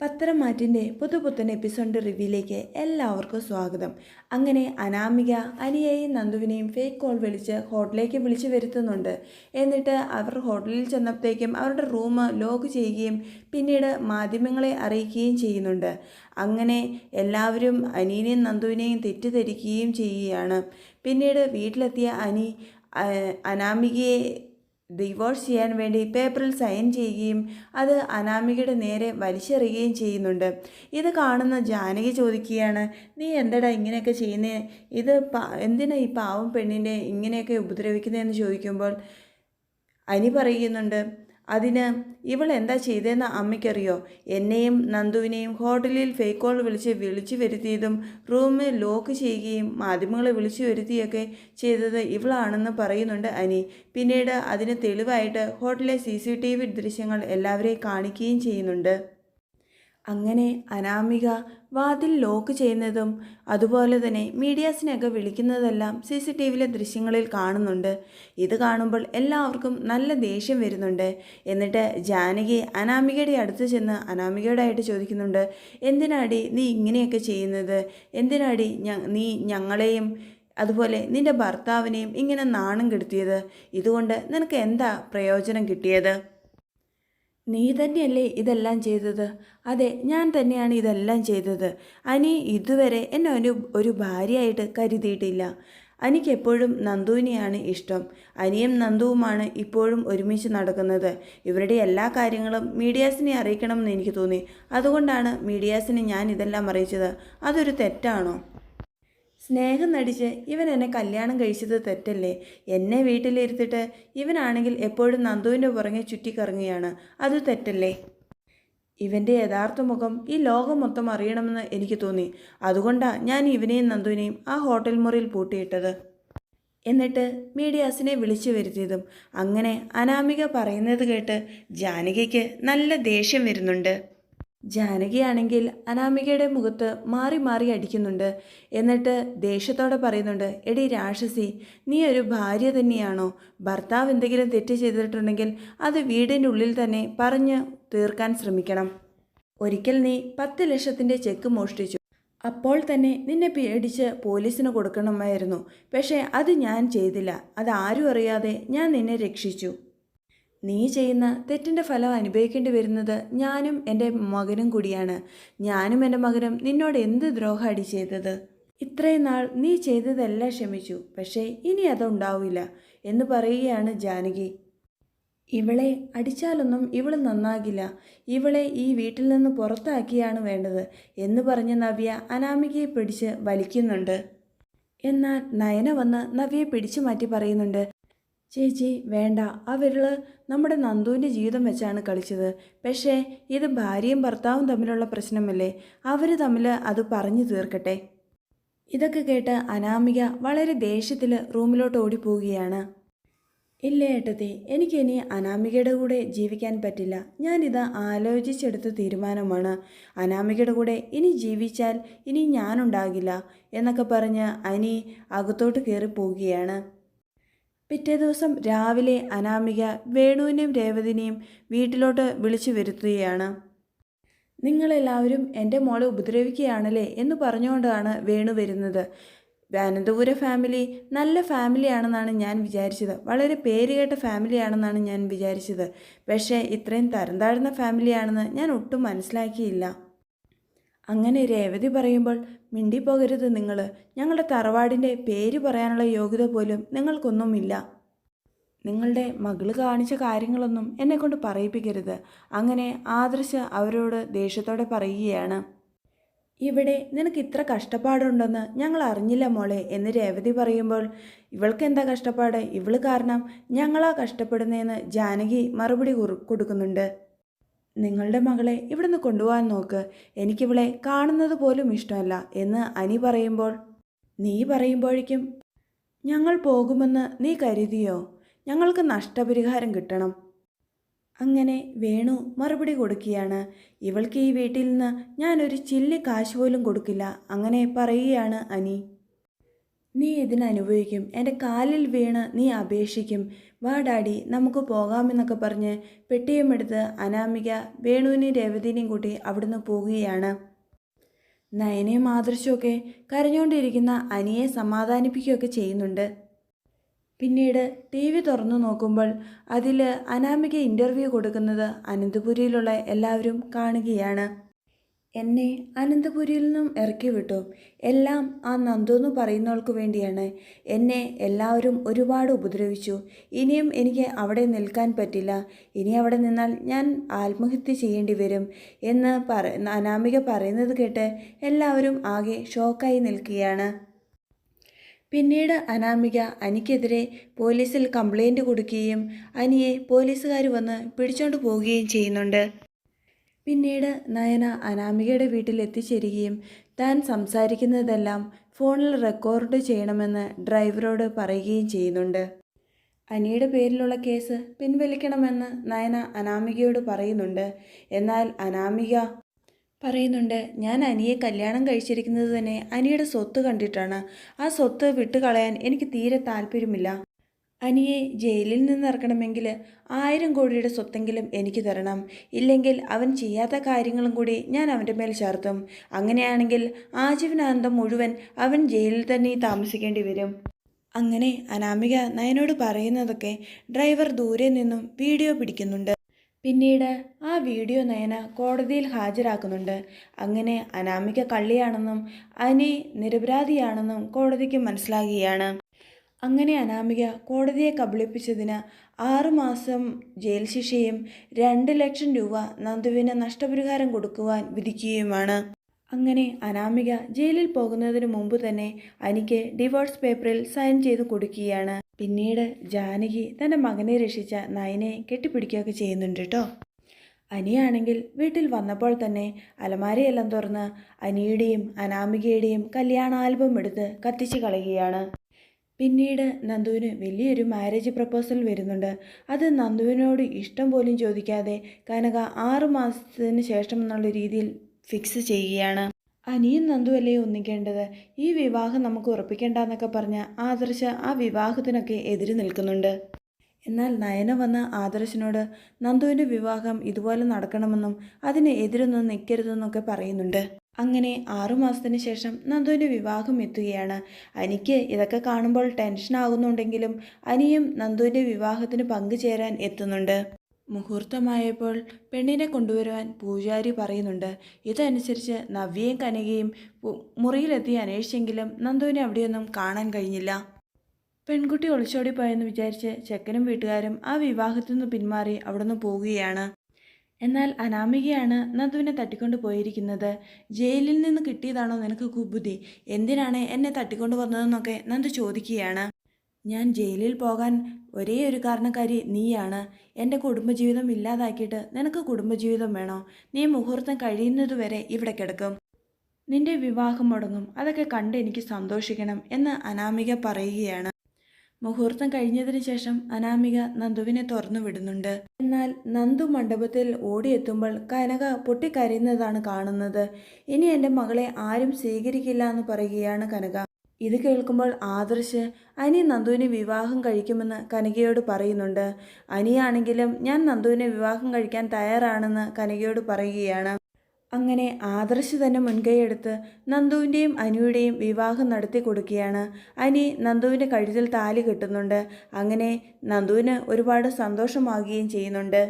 പത്രമാറ്റിന്റെ പുതുപുത്തൻ എപ്പിസോഡ് റിവ്യൂയിലേക്ക് എല്ലാവർക്കും സ്വാഗതം. അങ്ങനെ അനാമിക അനിയെയും നന്ദുവിനെയും ഫേക്ക് കോൾ വിളിച്ച് ഹോട്ടലിലേക്ക് വിളിച്ചു വരുത്തുന്നുണ്ട്. എന്നിട്ട് അവർ ഹോട്ടലിൽ ചെന്നപ്പോഴത്തേക്കും അവരുടെ റൂം ലോക്ക് ചെയ്യുകയും പിന്നീട് മാധ്യമങ്ങളെ അറിയിക്കുകയും ചെയ്യുന്നുണ്ട്. അങ്ങനെ എല്ലാവരും അനിയനെയും നന്ദുവിനെയും തെറ്റിദ്ധരിക്കുകയും ചെയ്യുകയാണ്. പിന്നീട് വീട്ടിലെത്തിയ അനി അനാമികയെ ഡിവോഴ്സ് ചെയ്യാൻ വേണ്ടി പേപ്പറിൽ സൈൻ ചെയ്യുകയും അത് അനാമികയുടെ നേരെ വലിച്ചെറിയുകയും ചെയ്യുന്നുണ്ട്. ഇത് കാണുന്ന ജാനകി ചോദിക്കുകയാണ് നീ എന്തടാ ഇങ്ങനെയൊക്കെ ചെയ്യുന്നത് ഇത് എന്തിനാ ഈ പാവം പെണ്ണിനെ ഇങ്ങനെയൊക്കെ ഉപദ്രവിക്കുന്നതെന്ന് ചോദിക്കുമ്പോൾ അനി പറയുന്നുണ്ട് അതിന് ഇവൾ എന്താ ചെയ്തതെന്ന് അമ്മയ്ക്കറിയോ? എന്നെയും നന്ദുവിനെയും ഹോട്ടലിൽ ഫേക്ക് കോൾ വിളിച്ച് വിളിച്ചു വരുത്തിയതും റൂമിൽ ലോക്ക് ചെയ്യുകയും മാധ്യമങ്ങളെ വിളിച്ചു വരുത്തിയൊക്കെ ചെയ്തത് ഇവളാണെന്ന് പറയുന്നുണ്ട് അനി. പിന്നീട് അതിന് തെളിവായിട്ട് ഹോട്ടലിലെ സി സി ടി വി ദൃശ്യങ്ങൾ എല്ലാവരെയും കാണിക്കുകയും ചെയ്യുന്നുണ്ട്. അങ്ങനെ അനാമിക വാതിൽ ലോക്ക് ചെയ്യുന്നതും അതുപോലെ തന്നെ മീഡിയാസിനെയൊക്കെ വിളിക്കുന്നതെല്ലാം സി സി ടി വിയിലെ ദൃശ്യങ്ങളിൽ കാണുന്നുണ്ട്. ഇത് കാണുമ്പോൾ എല്ലാവർക്കും നല്ല ദേഷ്യം വരുന്നുണ്ട്. എന്നിട്ട് ജാനകി അനാമികയുടെ അടുത്ത് ചെന്ന് അനാമികയോടായിട്ട് ചോദിക്കുന്നുണ്ട് എന്തിനാടി നീ ഇങ്ങനെയൊക്കെ ചെയ്യുന്നത്? എന്തിനാടി നീ ഞങ്ങളെയും അതുപോലെ നിന്റെ ഭർത്താവിനെയും ഇങ്ങനെ നാണം കെടുത്തിയത്? ഇതുകൊണ്ട് നിനക്ക് എന്താ പ്രയോജനം കിട്ടിയത്? നീ തന്നെയല്ലേ ഇതെല്ലാം ചെയ്തത്? അതെ ഞാൻ തന്നെയാണ് ഇതെല്ലാം ചെയ്തത്. അനി ഇതുവരെ എന്നെ ഒരു ഒരു ഭാര്യയായിട്ട് കരുതിയിട്ടില്ല. അനിക്കെപ്പോഴും നന്ദുവിനെയാണ് ഇഷ്ടം. അനിയും നന്ദുവുമാണ് ഇപ്പോഴും ഒരുമിച്ച് നടക്കുന്നത്. ഇവരുടെ എല്ലാ കാര്യങ്ങളും മീഡിയാസിനെ അറിയിക്കണമെന്ന് എനിക്ക് തോന്നി. അതുകൊണ്ടാണ് മീഡിയാസിനെ ഞാൻ ഇതെല്ലാം അറിയിച്ചത്. അതൊരു തെറ്റാണോ? സ്നേഹം നടിച്ച് ഇവൻ എന്നെ കല്യാണം കഴിച്ചത് തെറ്റല്ലേ? എന്നെ വീട്ടിലിരുത്തിട്ട് ഇവനാണെങ്കിൽ എപ്പോഴും നന്ദുവിന്റെ പുറകെ ചുറ്റിക്കറങ്ങുകയാണ്. അത് തെറ്റല്ലേ? ഇവന്റെ യഥാർത്ഥ മുഖം ഈ ലോകം മൊത്തം അറിയണമെന്ന് എനിക്ക് തോന്നി. അതുകൊണ്ടാണ് ഞാൻ ഇവനെയും നന്ദുവിനെയും ആ ഹോട്ടൽ മുറിയിൽ പൂട്ടിയിട്ടത്. എന്നിട്ട് മീഡിയാസിനെ വിളിച്ചു വരുത്തിയതും. അങ്ങനെ അനാമിക പറയുന്നത് കേട്ട് ജാനകിക്ക് നല്ല ദേഷ്യം വരുന്നുണ്ട്. ജാനകിയാണെങ്കിൽ അനാമികയുടെ മുഖത്ത് മാറി മാറി അടിക്കുന്നുണ്ട്. എന്നിട്ട് ദേഷ്യത്തോടെ പറയുന്നുണ്ട് എടി രാക്ഷസി നീ ഒരു ഭാര്യ തന്നെയാണോ? ഭർത്താവ് എന്തെങ്കിലും തെറ്റ് ചെയ്തിട്ടുണ്ടെങ്കിൽ അത് വീടിന്റെ ഉള്ളിൽ തന്നെ പറഞ്ഞ് തീർക്കാൻ ശ്രമിക്കണം. ഒരിക്കൽ നീ പത്ത് ലക്ഷത്തിന്റെ ചെക്ക് മോഷ്ടിച്ചു. അപ്പോൾ തന്നെ നിന്നെ പേടിച്ച് പോലീസിന് കൊടുക്കണമായിരുന്നു. പക്ഷേ അത് ഞാൻ ചെയ്തില്ല. അത് ആരും അറിയാതെ ഞാൻ നിന്നെ രക്ഷിച്ചു. നീ ചെയ്യുന്ന തെറ്റിന്റെ ഫലം അനുഭവിക്കേണ്ടി വരുന്നത് ഞാനും എന്റെ മകനും കൂടിയാണ്. ഞാനും എന്റെ മകനും നിന്നോട് എന്ത് ദ്രോഹമാണ് ചെയ്തത്? ഇത്രയും നാൾ നീ ചെയ്തതെല്ലാം ക്ഷമിച്ചു. പക്ഷേ ഇനി അതുണ്ടാവില്ല എന്ന് പറയുകയാണ് ജാനകി. ഇവളെ അടിച്ചാലൊന്നും ഇവൾ നന്നാകില്ല. ഇവളെ ഈ വീട്ടിൽ നിന്ന് പുറത്താക്കിയാണ് വേണ്ടത് എന്ന് പറഞ്ഞ് നവ്യ അനാമികയെ പിടിച്ച് വലിക്കുന്നുണ്ട്. എന്നാൽ നയന വന്ന് നവ്യയെ പിടിച്ചു മാറ്റി പറയുന്നുണ്ട് ചേച്ചി വേണ്ട. അവർ നമ്മുടെ നന്ദുവിന്റെ ജീവിതം വെച്ചാണ് കളിച്ചത്. പക്ഷേ ഇത് ഭാര്യയും ഭർത്താവും തമ്മിലുള്ള പ്രശ്നമല്ലേ? അവർ തമ്മിൽ അത് പറഞ്ഞു തീർക്കട്ടെ. ഇതൊക്കെ കേട്ട് അനാമിക വളരെ ദേഷ്യത്തിൽ റൂമിലോട്ട് ഓടിപ്പോവുകയാണ്. ഇല്ല ഏട്ടത്തി എനിക്കിനി അനാമികയുടെ കൂടെ ജീവിക്കാൻ പറ്റില്ല. ഞാനിത് ആലോചിച്ചെടുത്ത തീരുമാനമാണ്. അനാമികയുടെ കൂടെ ഇനി ജീവിച്ചാൽ ഇനി ഞാനുണ്ടാകില്ല എന്നൊക്കെ പറഞ്ഞ് അനി അകത്തോട്ട് കയറി പോവുകയാണ് പിറ്റേ ദിവസം രാവിലെ അനാമിക വേണുവിനെയും രേവതിനെയും വീട്ടിലോട്ട് വിളിച്ചു വരുത്തുകയാണ്. നിങ്ങളെല്ലാവരും എന്റെ മോളെ ഉപദ്രവിക്കുകയാണല്ലേ എന്ന് പറഞ്ഞുകൊണ്ടാണ് വേണു വരുന്നത്. അനന്തപുര ഫാമിലി നല്ല ഫാമിലിയാണെന്നാണ് ഞാൻ വിചാരിച്ചത്. വളരെ പേരുകേട്ട ഫാമിലിയാണെന്നാണ് ഞാൻ വിചാരിച്ചത്. പക്ഷേ ഇത്രയും തരം താഴ്ന്ന ഫാമിലിയാണെന്ന് ഞാൻ ഒട്ടും മനസ്സിലാക്കിയില്ല. അങ്ങനെ രേവതി പറയുമ്പോൾ മിണ്ടിപ്പോകരുത് നിങ്ങൾ ഞങ്ങളുടെ തറവാടിന്റെ പേര് പറയാനുള്ള യോഗ്യത പോലും നിങ്ങൾക്കൊന്നുമില്ല. നിങ്ങളുടെ മകൾ കാണിച്ച കാര്യങ്ങളൊന്നും എന്നെക്കൊണ്ട് പറയിപ്പിക്കരുത്. അങ്ങനെ ആദർശ് അവരോട് ദേഷ്യത്തോടെ പറയുകയാണ്. ഇവിടെ നിനക്ക് ഇത്ര കഷ്ടപ്പാടുണ്ടെന്ന് ഞങ്ങൾ അറിഞ്ഞില്ല മോളെ എന്ന് രേവതി പറയുമ്പോൾ ഇവൾക്ക് എന്താ കഷ്ടപ്പാട്? ഇവൾ കാരണം ഞങ്ങളാ കഷ്ടപ്പെടുന്നതെന്ന് ജാനകി മറുപടി കൊടുക്കുന്നുണ്ട്. നിങ്ങളുടെ മകളെ ഇവിടുന്ന് കൊണ്ടുപോകാൻ നോക്ക്. എനിക്കിവളെ കാണുന്നത് പോലും ഇഷ്ടമല്ല എന്ന് അനി പറയുമ്പോൾ നീ പറയുമ്പോഴേക്കും ഞങ്ങൾ പോകുമെന്ന് നീ കരുതിയോ? ഞങ്ങൾക്ക് നഷ്ടപരിഹാരം കിട്ടണം. അങ്ങനെ വേണു മറുപടി കൊടുക്കുകയാണ്. ഇവൾക്ക് ഈ വീട്ടിൽ നിന്ന് ഞാനൊരു ചില്ലി കാശ് പോലും കൊടുക്കില്ല അങ്ങനെ പറയുകയാണ് അനി. നീ ഇതിനനുഭവിക്കും. എന്റെ കാലിൽ വീണ് നീ അപേക്ഷിക്കും. വാ ഡാഡി നമുക്ക് പോകാമെന്നൊക്കെ പറഞ്ഞ് പെട്ടിയും എടുത്ത് അനാമിക വേണുവിനെയും രേവതിനെയും കൂട്ടി അവിടുന്ന് പോകുകയാണ്. നയനയും ആദർശമൊക്കെ കരഞ്ഞുകൊണ്ടിരിക്കുന്ന അനിയെ സമാധാനിപ്പിക്കുകയൊക്കെ ചെയ്യുന്നുണ്ട്. പിന്നീട് ടി വി തുറന്നു നോക്കുമ്പോൾ അതിൽ അനാമിക ഇന്റർവ്യൂ കൊടുക്കുന്നത് അനന്തപുരിയിലുള്ള എല്ലാവരും കാണുകയാണ്. എന്നെ അനന്തപുരിയിൽ നിന്നും ഇറക്കി വിട്ടു. എല്ലാം ആ നന്ദു എന്ന് പറയുന്നവൾക്ക് വേണ്ടിയാണ്. എന്നെ എല്ലാവരും ഒരുപാട് ഉപദ്രവിച്ചു. ഇനിയും എനിക്ക് അവിടെ നിൽക്കാൻ പറ്റില്ല. ഇനി അവിടെ നിന്നാൽ ഞാൻ ആത്മഹത്യ ചെയ്യേണ്ടി വരും എന്ന് പറ അനാമിക പറയുന്നത് കേട്ട് എല്ലാവരും ആകെ ഷോക്കായി നിൽക്കുകയാണ്. പിന്നീട് അനാമിക അനിക്കെതിരെ പോലീസിൽ കംപ്ലൈന്റ് കൊടുക്കുകയും അനിയെ പോലീസുകാർ വന്ന് പിടിച്ചോണ്ട് പോവുകയും ചെയ്യുന്നുണ്ട്. പിന്നീട് നയന അനാമികയുടെ വീട്ടിൽ എത്തിച്ചേരുകയും താൻ സംസാരിക്കുന്നതെല്ലാം ഫോണിൽ റെക്കോർഡ് ചെയ്യണമെന്ന് ഡ്രൈവറോട് പറയുകയും ചെയ്യുന്നുണ്ട്. അനിയുടെ പേരിലുള്ള കേസ് പിൻവലിക്കണമെന്ന് നയന അനാമികയോട് പറയുന്നുണ്ട്. എന്നാൽ അനാമിക പറയുന്നുണ്ട് ഞാൻ അനിയെ കല്യാണം കഴിച്ചിരിക്കുന്നത് തന്നെ അനിയുടെ സ്വത്ത് കണ്ടിട്ടാണ്. ആ സ്വത്ത് വിട്ടുകളയാൻ എനിക്ക് തീരെ താല്പര്യമില്ല. അനിയെ ജയിലിൽ നിന്നിറക്കണമെങ്കിൽ ആയിരം കോടിയുടെ സ്വത്തെങ്കിലും എനിക്ക് തരണം. ഇല്ലെങ്കിൽ അവൻ ചെയ്യാത്ത കാര്യങ്ങളും കൂടി ഞാൻ അവന്റെ മേൽ ചേർത്തും. അങ്ങനെയാണെങ്കിൽ ആജീവനാന്തം മുഴുവൻ അവൻ ജയിലിൽ തന്നെ താമസിക്കേണ്ടി വരും. അങ്ങനെ അനാമിക നയനോട് പറയുന്നതൊക്കെ ഡ്രൈവർ ദൂരെ നിന്നും വീഡിയോ പിടിക്കുന്നുണ്ട്. പിന്നീട് ആ വീഡിയോ നയന കോടതിയിൽ ഹാജരാക്കുന്നുണ്ട്. അങ്ങനെ അനാമിക കള്ളിയാണെന്നും അനി നിരപരാധിയാണെന്നും കോടതിക്ക് മനസ്സിലാകുകയാണ്. അങ്ങനെ അനാമിക കോടതിയെ കബളിപ്പിച്ചതിന് ആറുമാസം ജയിൽ ശിക്ഷയും രണ്ട് ലക്ഷം രൂപ നന്ദുവിന് നഷ്ടപരിഹാരം കൊടുക്കുവാൻ വിധിക്കുകയുമാണ്. അങ്ങനെ അനാമിക ജയിലിൽ പോകുന്നതിന് മുമ്പ് തന്നെ അനിക്ക് ഡിവോഴ്സ് പേപ്പറിൽ സൈൻ ചെയ്ത് കൊടുക്കുകയാണ്. പിന്നീട് ജാനകി തന്റെ മകനെ രക്ഷിച്ച നയനെ കെട്ടിപ്പിടിക്കുകയൊക്കെ ചെയ്യുന്നുണ്ട് കേട്ടോ. അനിയാണെങ്കിൽ വീട്ടിൽ വന്നപ്പോൾ തന്നെ അലമാരയെല്ലാം തുറന്ന് അനിയുടെയും അനാമികയുടെയും കല്യാണ ആൽബം എടുത്ത് കത്തിച്ച് കളയുകയാണ്. പിന്നീട് നന്ദുവിന് വലിയൊരു മാരേജ് പ്രപ്പോസൽ വരുന്നുണ്ട്. അത് നന്ദുവിനോട് ഇഷ്ടം പോലും ചോദിക്കാതെ കനക ആറു മാസത്തിന് ശേഷം എന്നുള്ള രീതിയിൽ ഫിക്സ് ചെയ്യുകയാണ്. അനിയും നന്ദുവല്ലേ ഒന്നിക്കേണ്ടത്? ഈ വിവാഹം നമുക്ക് ഉറപ്പിക്കേണ്ടെന്നൊക്കെ പറഞ്ഞ് ആദർശ ആ വിവാഹത്തിനൊക്കെ എതിര് നിൽക്കുന്നുണ്ട്. എന്നാൽ നയന വന്ന ആദർശിനോട് നന്ദുവിന്റെ വിവാഹം ഇതുപോലെ നടക്കണമെന്നും അതിന് എതിരൊന്നും നിൽക്കരുതെന്നൊക്കെ പറയുന്നുണ്ട്. അങ്ങനെ ആറുമാസത്തിന് ശേഷം നന്ദുവിന്റെ വിവാഹം എത്തുകയാണ്. അനിക്ക് ഇതൊക്കെ കാണുമ്പോൾ ടെൻഷൻ ആകുന്നുണ്ടെങ്കിലും അനിയും നന്ദുവിന്റെ വിവാഹത്തിന് പങ്കുചേരാൻ എത്തുന്നുണ്ട്. മുഹൂർത്തമായപ്പോൾ പെണ്ണിനെ കൊണ്ടുവരുവാൻ പൂജാരി പറയുന്നുണ്ട്. ഇതനുസരിച്ച് നവ്യയും കനകയും മുറിയിലെത്തി അന്വേഷിച്ചെങ്കിലും നന്ദുവിനെ അവിടെയൊന്നും കാണാൻ കഴിഞ്ഞില്ല. പെൺകുട്ടി ഒളിച്ചോടിപ്പോയെന്ന് വിചാരിച്ച് ചെക്കനും വീട്ടുകാരും ആ വിവാഹത്തിൽ നിന്ന് പിന്മാറി അവിടെ നിന്ന് പോവുകയാണ്. എന്നാൽ അനാമികയാണ് നന്ദുവിനെ തട്ടിക്കൊണ്ട് പോയിരിക്കുന്നത്. ജയിലിൽ നിന്ന് കിട്ടിയതാണോ നിനക്ക് കുബുദ്ധി എന്തിനാണ് എന്നെ തട്ടിക്കൊണ്ട് വന്നതെന്നൊക്കെ നന്ദു ചോദിക്കുകയാണ്. ഞാൻ ജയിലിൽ പോകാൻ ഒരേ ഒരു കാരണക്കാരി നീയാണ്. എന്റെ കുടുംബജീവിതം ഇല്ലാതാക്കിയിട്ട് നിനക്ക് കുടുംബജീവിതം വേണോ? നീ മുഹൂർത്തം കഴിയുന്നതുവരെ ഇവിടെ കിടക്കും. നിന്റെ വിവാഹം മുടങ്ങും. അതൊക്കെ കണ്ട് എനിക്ക് സന്തോഷിക്കണം എന്ന് അനാമിക പറയുകയാണ്. മുഹൂർത്തം കഴിഞ്ഞതിന് ശേഷം അനാമിക നന്ദുവിനെ തുറന്നു വിടുന്നുണ്ട്. എന്നാൽ നന്ദു മണ്ഡപത്തിൽ ഓടിയെത്തുമ്പോൾ കനക പൊട്ടിക്കരയുന്നതാണ് കാണുന്നത്. ഇനി എന്റെ മകളെ ആരും സ്വീകരിക്കില്ല എന്ന് പറയുകയാണ് കനക. ഇത് കേൾക്കുമ്പോൾ ആദർശ് അനി നന്ദുവിനെ വിവാഹം കഴിക്കുമെന്ന് കനകയോട് പറയുന്നുണ്ട്. അനിയാണെങ്കിലും ഞാൻ നന്ദുവിനെ വിവാഹം കഴിക്കാൻ തയ്യാറാണെന്ന് കനകയോട് പറയുകയാണ്. അങ്ങനെ ആദർശ് തന്നെ മുൻകൈയെടുത്ത് നന്ദുവിന്റെയും അനുവിന്റെയും വിവാഹം നടത്തി കൊടുക്കുകയാണ്. അനി നന്ദുവിന്റെ കഴുത്തിൽ താലി കെട്ടുന്നുണ്ട്. അങ്ങനെ നന്ദുവിന് ഒരുപാട് സന്തോഷമാകുകയും ചെയ്യുന്നുണ്ട്.